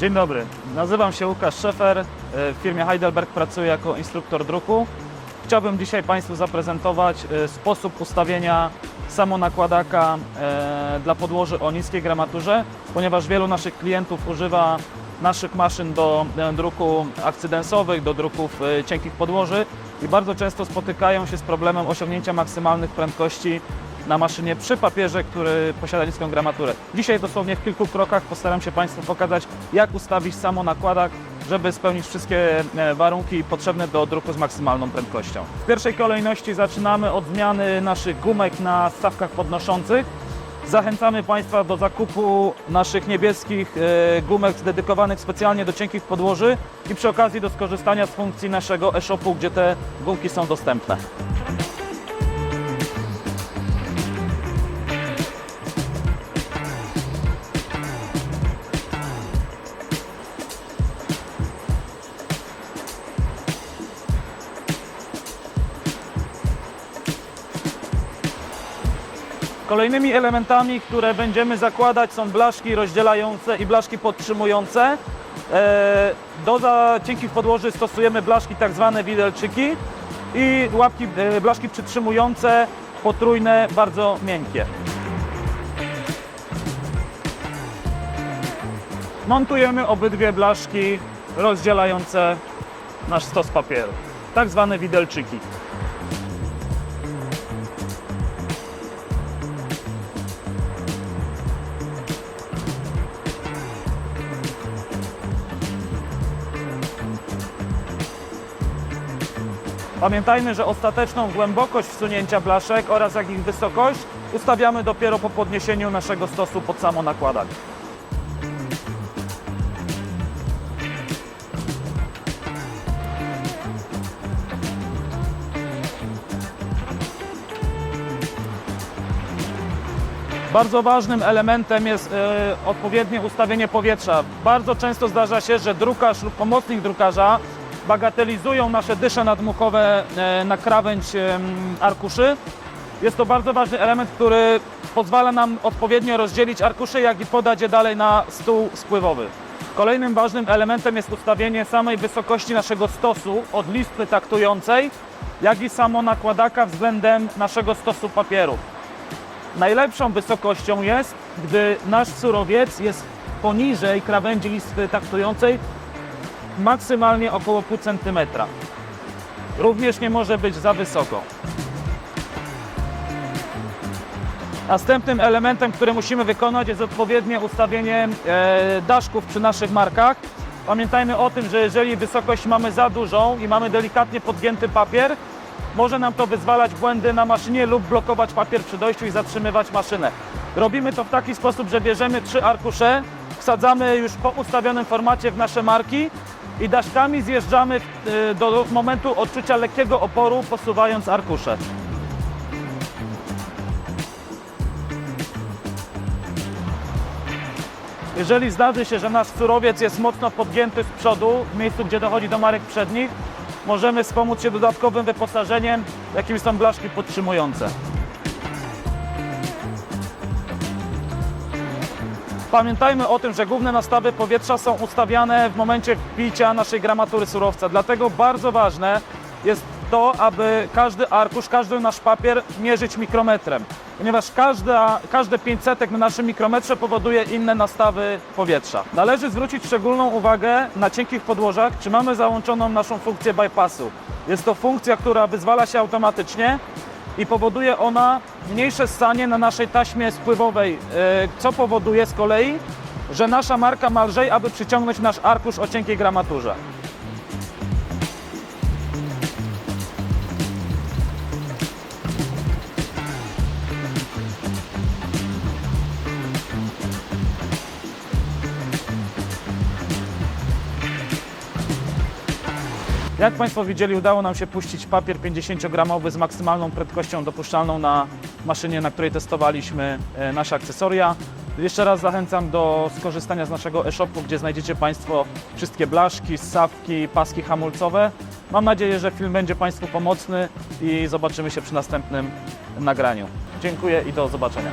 Dzień dobry, nazywam się Łukasz Szefer. E, W firmie Heidelberg pracuję jako instruktor druku. Chciałbym dzisiaj Państwu zaprezentować e, sposób ustawienia samonakładaka e, dla podłoży o niskiej gramaturze, ponieważ wielu naszych klientów używa naszych maszyn do druku akcydensowych, do druków cienkich podłoży i bardzo często spotykają się z problemem osiągnięcia maksymalnych prędkości na maszynie przy papierze, który posiada niską gramaturę. Dzisiaj dosłownie w kilku krokach postaram się Państwu pokazać, jak ustawić samo nakładak, żeby spełnić wszystkie e, warunki potrzebne do druku z maksymalną prędkością. W pierwszej kolejności zaczynamy od zmiany naszych gumek na stawkach podnoszących. Zachęcamy Państwa do zakupu naszych niebieskich e, gumek dedykowanych specjalnie do cienkich podłoży i przy okazji do skorzystania z funkcji naszego e-shopu, gdzie te gumki są dostępne. Kolejnymi elementami, które będziemy zakładać są blaszki rozdzielające i blaszki podtrzymujące. E, Do za cienkich podłoży stosujemy blaszki tak zwane widelczyki i łapki, e, blaszki przytrzymujące, potrójne, bardzo miękkie. Montujemy obydwie blaszki rozdzielające nasz stos papieru, tak zwane widelczyki. Pamiętajmy, że ostateczną głębokość wsunięcia blaszek oraz jak ich wysokość ustawiamy dopiero po podniesieniu naszego stosu pod samo nakładak. Bardzo ważnym elementem jest e, odpowiednie ustawienie powietrza. Bardzo często zdarza się, że drukarz lub pomocnik drukarza bagatelizują nasze dysze nadmuchowe e, na krawędź arkuszy. Jest to bardzo ważny element, który pozwala nam odpowiednio rozdzielić arkusze, jak i podać je dalej na stół spływowy. Kolejnym ważnym elementem jest ustawienie samej wysokości naszego stosu od listwy taktującej, jak i samo nakładaka względem naszego stosu papieru. Najlepszą wysokością jest, gdy nasz surowiec jest poniżej krawędzi listwy taktującej maksymalnie około pół centymetra. Również nie może być za wysoko. Następnym elementem, który musimy wykonać jest odpowiednie ustawienie e, daszków przy naszych markach. Pamiętajmy o tym, że jeżeli wysokość mamy za dużą i mamy delikatnie podgięty papier, może nam to wyzwalać błędy na maszynie lub blokować papier przy dojściu i zatrzymywać maszynę. Robimy to w taki sposób, że bierzemy trzy arkusze, wsadzamy już po ustawionym formacie w nasze marki i daszkami zjeżdżamy y, do momentu odczucia lekkiego oporu, posuwając arkusze. Jeżeli zdarzy się, że nasz surowiec jest mocno podgięty z przodu, w miejscu, gdzie dochodzi do marek przednich, możemy wspomóc się dodatkowym wyposażeniem, jakim są blaszki podtrzymujące. Pamiętajmy o tym, że główne nastawy powietrza są ustawiane w momencie wbicia naszej gramatury surowca. Dlatego bardzo ważne jest to, aby każdy arkusz, każdy nasz papier mierzyć mikrometrem, ponieważ każda, każde 500 na naszym mikrometrze powoduje inne nastawy powietrza. Należy zwrócić szczególną uwagę na cienkich podłożach, czy mamy załączoną naszą funkcję bypassu. Jest to funkcja, która wyzwala się automatycznie i powoduje ona mniejsze ssanie na naszej taśmie spływowej, e, co powoduje z kolei, że nasza marka ma lżej, aby przyciągnąć nasz arkusz o cienkiej gramaturze. Jak Państwo widzieli, udało nam się puścić papier 50-gramowy z maksymalną prędkością dopuszczalną na maszynie, na której testowaliśmy e, nasze akcesoria. Jeszcze raz zachęcam do skorzystania z naszego e-shopu, gdzie znajdziecie Państwo wszystkie blaszki, ssawki, paski hamulcowe. Mam nadzieję, że film będzie Państwu pomocny i zobaczymy się przy następnym nagraniu. Dziękuję i do zobaczenia.